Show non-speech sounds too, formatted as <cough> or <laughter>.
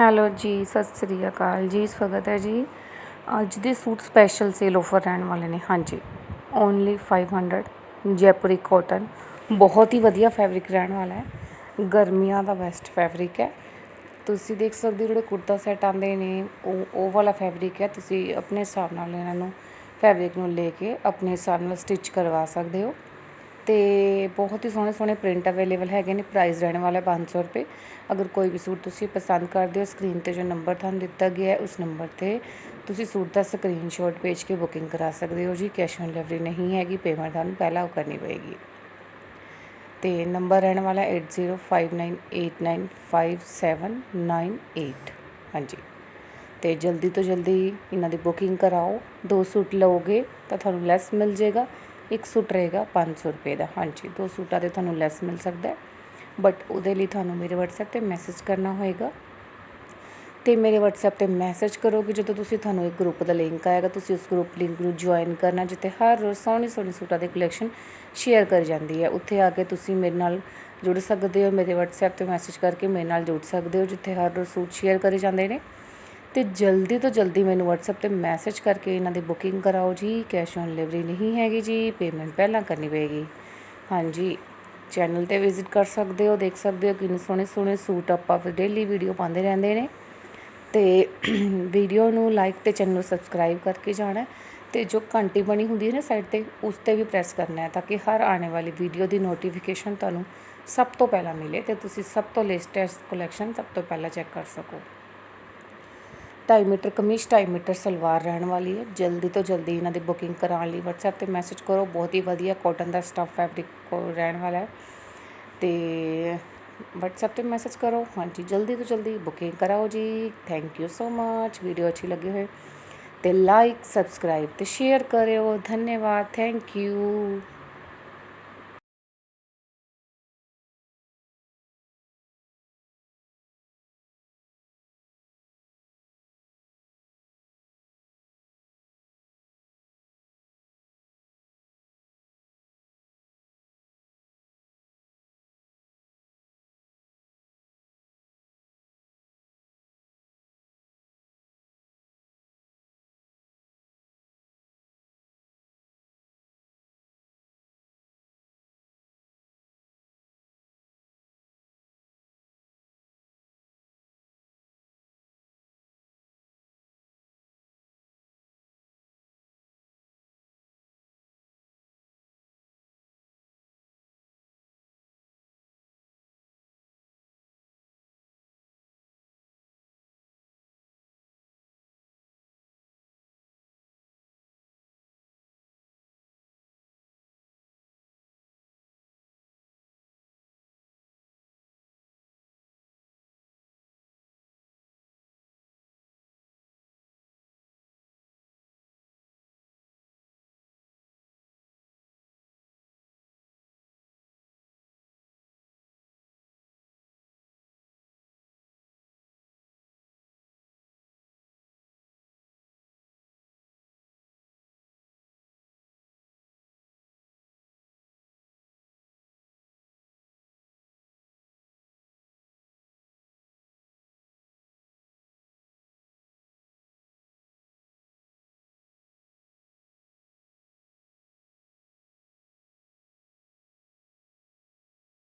Hello ਜੀ, ਸਤਿ ਸ੍ਰੀ ਅਕਾਲ ਜੀ, ਸਵਾਗਤ ਹੈ ਜੀ। ਅੱਜ ਦੇ ਸੂਟ ਸਪੈਸ਼ਲ ਸੇਲ ਆਫਰ ਰਹਿਣ ਵਾਲੇ ਨੇ, ਹਾਂਜੀ। ਓਨਲੀ 500 ਜੈਪੁਰੀ ਕਾਟਨ ਬਹੁਤ ਹੀ ਵਧੀਆ ਫੈਬਰਿਕ ਰਹਿਣ ਵਾਲਾ ਹੈ। ਗਰਮੀਆਂ ਦਾ ਬੈਸਟ ਫੈਬਰਿਕ ਹੈ। ਤੁਸੀਂ ਦੇਖ ਸਕਦੇ ਹੋ ਜਿਹੜੇ ਕੁੜਤਾ ਸੈੱਟ ਆਉਂਦੇ ਨੇ, ਉਹ ਉਹ ਵਾਲਾ ਫੈਬਰਿਕ ਹੈ। ਤੁਸੀਂ ਆਪਣੇ ਹਿਸਾਬ ਨਾਲ ਇਹਨਾਂ ਨੂੰ ਫੈਬਰਿਕ ਨੂੰ ਲੈ ਕੇ ਆਪਣੇ ਹਿਸਾਬ ਨਾਲ ਸਟਿਚ ਕਰਵਾ ਸਕਦੇ ਹੋ। ਤੇ ਬਹੁਤ ਹੀ ਸੋਹਣੇ ਸੋਹਣੇ ਪ੍ਰਿੰਟ ਅਵੇਲੇਬਲ ਹੈਗੇ ਨੇ ਪ੍ਰਾਈਸ ਰਹਿਣ ਵਾਲਾ 500 ਰੁਪਏ। ਅਗਰ ਕੋਈ ਵੀ ਸੂਟ ਤੁਸੀਂ ਪਸੰਦ ਕਰਦੇ ਹੋ ਸਕਰੀਨ ਤੇ ਜੋ ਨੰਬਰ ਤੁਹਾਨੂੰ ਦਿੱਤਾ ਗਿਆ ਹੈ, ਉਸ ਨੰਬਰ ਤੇ ਤੁਸੀਂ ਸੂਟ ਦਾ ਸਕਰੀਨਸ਼ਾਟ ਭੇਜ ਕੇ ਬੁਕਿੰਗ ਕਰਾ ਸਕਦੇ ਹੋ ਜੀ। ਕੈਸ਼ ਔਨ ਡਿਲੀਵਰੀ ਨਹੀਂ ਹੈਗੀ ਪੇਮੈਂਟ ਤੁਹਾਨੂੰ ਪਹਿਲਾਂ ਕਰਨੀ ਪਏਗੀ। ਤੇ ਨੰਬਰ ਰਹਿਣ ਵਾਲਾ 8059895798 ਹਾਂਜੀ। ਤੇ ਜਲਦੀ ਤੋਂ ਜਲਦੀ ਇਹਨਾਂ ਦੀ ਬੁਕਿੰਗ ਕਰਾਓ। ਦੋ ਸੂਟ ਲਓਗੇ ਤਾਂ ਤੁਹਾਨੂੰ ਲੈਸ ਮਿਲ ਜਾਏਗਾ। ਇੱਕ ਸੂਟ ਰਹੇਗਾ 500 ਰੁਪਏ ਦਾ। ਹਾਂਜੀ, ਦੋ ਸੂਟਾਂ ਤੇ ਤੁਹਾਨੂੰ ਲੈਸ ਮਿਲ ਸਕਦਾ ਬਟ ਉਹਦੇ ਲਈ ਤੁਹਾਨੂੰ ਮੇਰੇ WhatsApp ਤੇ ਮੈਸੇਜ ਕਰਨਾ ਹੋਏਗਾ। ਤੇ ਮੇਰੇ WhatsApp ਤੇ ਮੈਸੇਜ ਕਰੋਗੇ, ਜਦੋਂ ਤੁਸੀਂ ਤੁਹਾਨੂੰ ਇੱਕ ਗਰੁੱਪ ਦਾ ਲਿੰਕ ਆਏਗਾ, ਤੁਸੀਂ ਉਸ ਗਰੁੱਪ ਲਿੰਕ ਨੂੰ ਜੁਆਇਨ ਕਰਨਾ, ਜਿੱਥੇ ਹਰ ਰੋਜ਼ ਸੋਹਣੀ ਸੋਹਣੀ ਸੂਟਾਂ ਦੀ ਕਲੈਕਸ਼ਨ ਸ਼ੇਅਰ ਕਰੀ ਜਾਂਦੀ ਹੈ। ਉੱਥੇ ਆ ਕੇ ਤੁਸੀਂ ਮੇਰੇ ਨਾਲ ਜੁੜ ਸਕਦੇ ਹੋ, ਮੇਰੇ WhatsApp ਤੇ ਮੈਸੇਜ ਕਰਕੇ ਮੇਰੇ ਨਾਲ ਜੁੜ ਸਕਦੇ ਹੋ, ਜਿੱਥੇ ਹਰ ਰੋਜ਼ ਸੂਟ ਸ਼ੇਅਰ ਕਰੇ ਜਾਂਦੇ ਨੇ। ਤੇ ਜਲਦੀ ਤੋਂ ਜਲਦੀ ਮੈਨੂੰ WhatsApp ਤੇ ਮੈਸੇਜ ਕਰਕੇ ਇਹਨਾਂ ਦੀ ਬੁਕਿੰਗ ਕਰਾਓ ਜੀ। ਕੈਸ਼ ਔਨ ਡਿਲੀਵਰੀ ਨਹੀਂ ਹੈਗੀ ਜੀ ਪੇਮੈਂਟ ਪਹਿਲਾਂ ਕਰਨੀ ਪਏਗੀ। ਹਾਂਜੀ ਚੈਨਲ ਤੇ ਵਿਜ਼ਿਟ ਕਰ ਸਕਦੇ ਹੋ, ਦੇਖ ਸਕਦੇ ਹੋ ਕਿੰਨੇ ਸੋਹਣੇ ਸੋਹਣੇ ਸੂਟ ਆਪਾਂ ਫਿਰ ਡੇਲੀ ਵੀਡੀਓ ਪਾਉਂਦੇ ਰਹਿੰਦੇ ਨੇ। ਤੇ <clears throat> ਵੀਡੀਓ ਨੂੰ ਲਾਈਕ ਤੇ ਚੈਨਲ ਨੂੰ ਸਬਸਕ੍ਰਾਈਬ ਕਰਕੇ ਜਾਣਾ ਤੇ ਜੋ ਘੰਟੀ ਬਣੀ ਹੁੰਦੀ ਹੈ ਨਾ ਸਾਈਡ ਤੇ, ਉਸ ਤੇ ਵੀ ਪ੍ਰੈਸ ਕਰਨਾ ਹੈ ਤਾਂ ਕਿ ਹਰ ਆਉਣੇ ਵਾਲੀ ਵੀਡੀਓ ਦੀ ਨੋਟੀਫਿਕੇਸ਼ਨ ਤੁਹਾਨੂੰ ਸਭ ਤੋਂ ਪਹਿਲਾਂ ਮਿਲੇ ਤੇ ਤੁਸੀਂ ਸਭ ਤੋਂ ਲੇਟੈਸਟ ਕਲੈਕਸ਼ਨ ਸਭ ਤੋਂ ਪਹਿਲਾਂ ਚੈੱਕ ਕਰ ਸਕੋ। 2.5 ਮੀਟਰ ਕਮੀਜ਼ 2.5 ਮੀਟਰ ਸਲਵਾਰ ਰਹਿਣ ਵਾਲੀ ਹੈ। ਜਲਦੀ ਤੋਂ ਜਲਦੀ ਇਹਨਾਂ ਦੀ ਬੁਕਿੰਗ ਕਰਾਉਣ ਲਈ WhatsApp ਤੇ ਮੈਸੇਜ ਕਰੋ। ਬਹੁਤ ਹੀ ਵਧੀਆ ਕਾਟਨ ਦਾ ਸਟਫ ਫੈਬਰਿਕ ਰਹਿਣ ਵਾਲਾ ਹੈ। ਤੇ WhatsApp ਤੇ ਮੈਸੇਜ ਕਰੋ। ਹਾਂਜੀ, ਜਲਦੀ ਤੋਂ ਜਲਦੀ ਬੁਕਿੰਗ ਕਰਾਓ ਜੀ। Thank you so much video ਅੱਛੀ ਲੱਗੀ ਹੋਏ ਤੇ ਲਾਈਕ ਸਬਸਕ੍ਰਾਈਬ ਤੇ ਸ਼ੇਅਰ ਕਰਿਓ। ਧੰਨਵਾਦ। Thank you